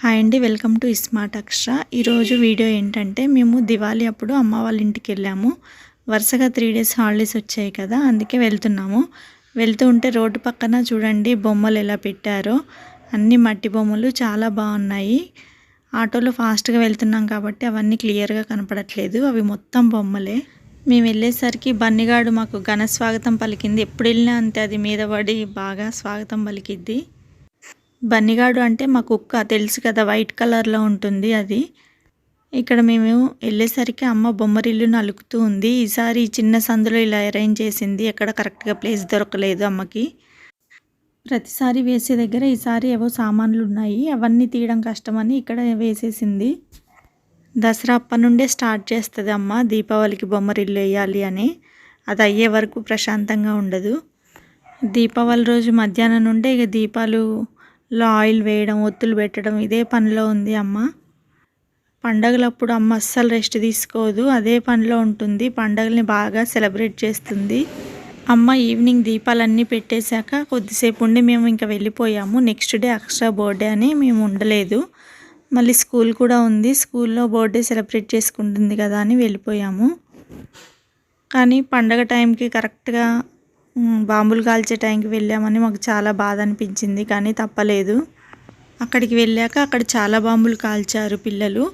Hi అండి welcome to smart అక్షర. ఈరోజు video ఏంటంటే మేము దివాళీ అప్పుడు అమ్మ వాళ్ళ ఇంటికి వెళ్ళాము. వరుసగా త్రీ డేస్ హాలిడేస్ వచ్చాయి కదా అందుకే వెళ్తున్నాము. వెళ్తూ ఉంటే రోడ్డు పక్కన చూడండి బొమ్మలు ఎలా పెట్టారో. అన్ని మట్టి బొమ్మలు చాలా బాగున్నాయి. ఆటోలో ఫాస్ట్గా వెళ్తున్నాం కాబట్టి అవన్నీ క్లియర్గా కనపడట్లేదు. అవి మొత్తం బొమ్మలే. మేము వెళ్ళేసరికి బన్నిగాడు మాకు ఘన స్వాగతం పలికింది. ఎప్పుడు వెళ్ళినా అంతే అది మీద పడి బాగా స్వాగతం పలికిద్ది. బన్నిగాడు అంటే మా కుక్క తెలుసు కదా వైట్ కలర్లో ఉంటుంది అది. ఇక్కడ మేము వెళ్ళేసరికి అమ్మ బొమ్మరిల్లు నలుగుతూ ఉంది. ఈసారి చిన్న సందులో ఇలా అరేంజ్ చేసింది. ఎక్కడ కరెక్ట్గా ప్లేస్ దొరకలేదు అమ్మకి. ప్రతిసారి వేసే దగ్గర ఈసారి ఏవో సామాన్లు ఉన్నాయి. అవన్నీ తీయడం కష్టమని ఇక్కడ వేసేసింది. దసరా అప్ప నుండే స్టార్ట్ చేస్తుంది అమ్మ దీపావళికి బొమ్మరిల్లు వేయాలి అని. అది అయ్యే వరకు ప్రశాంతంగా ఉండదు. దీపావళి రోజు మధ్యాహ్నం నుండే ఇక దీపాలు లో ఆయిల్ వేయడం ఒత్తులు పెట్టడం ఇదే పనిలో ఉంది అమ్మ. పండగలప్పుడు అమ్మ అస్సలు రెస్ట్ తీసుకోదు. అదే పనిలో ఉంటుంది. పండగల్ని బాగా సెలబ్రేట్ చేస్తుంది. అమ్మ ఈవినింగ్ దీపాలన్నీ పెట్టేశాక కొద్దిసేపు ఉండి మేము ఇంకా వెళ్ళిపోయాము. నెక్స్ట్ డే అక్షర బర్త్డే అని మేము ఉండలేదు. మళ్ళీ స్కూల్ కూడా ఉంది. స్కూల్లో బర్త్డే సెలబ్రేట్ చేసుకుంటుంది కదా అని వెళ్ళిపోయాము. కానీ పండగ టైంకి కరెక్ట్గా బాంబులు కాల్చే టైంకి వెళ్ళామని మాకు చాలా బాధ అనిపించింది కానీ తప్పలేదు. అక్కడికి వెళ్ళాక అక్కడ చాలా బాంబులు కాల్చారు పిల్లలు.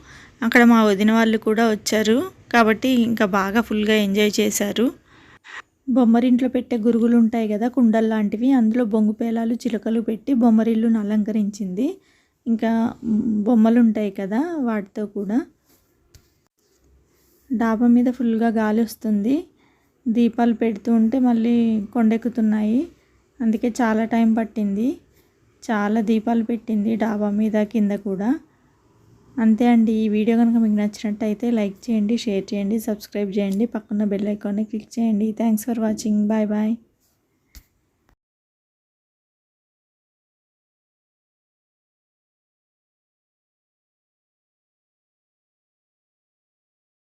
అక్కడ మా వదిన వాళ్ళు కూడా వచ్చారు కాబట్టి ఇంకా బాగా ఫుల్గా ఎంజాయ్ చేశారు. బొమ్మరింట్లో పెట్టే గురుగులు ఉంటాయి కదా కుండలు లాంటివి అందులో బొంగు పేలాలు చిలకలు పెట్టి బొమ్మరిల్లును అలంకరించింది. ఇంకా బొమ్మలు ఉంటాయి కదా వాటితో కూడా. డాబా మీద ఫుల్గా గాలి వస్తుంది. దీపాలు పెడుతూ ఉంటే మళ్ళీ కొండెక్కుతున్నాయి. అందుకే చాలా టైం పట్టింది. చాలా దీపాలు పెట్టింది డాబా మీద కింద కూడా. అంతే అండి. ఈ వీడియో కనుక మీకు నచ్చినట్టయితే లైక్ చేయండి షేర్ చేయండి సబ్స్క్రైబ్ చేయండి. పక్కన బెల్ ఐకాన్ని క్లిక్ చేయండి. Thanks for watching. Bye bye.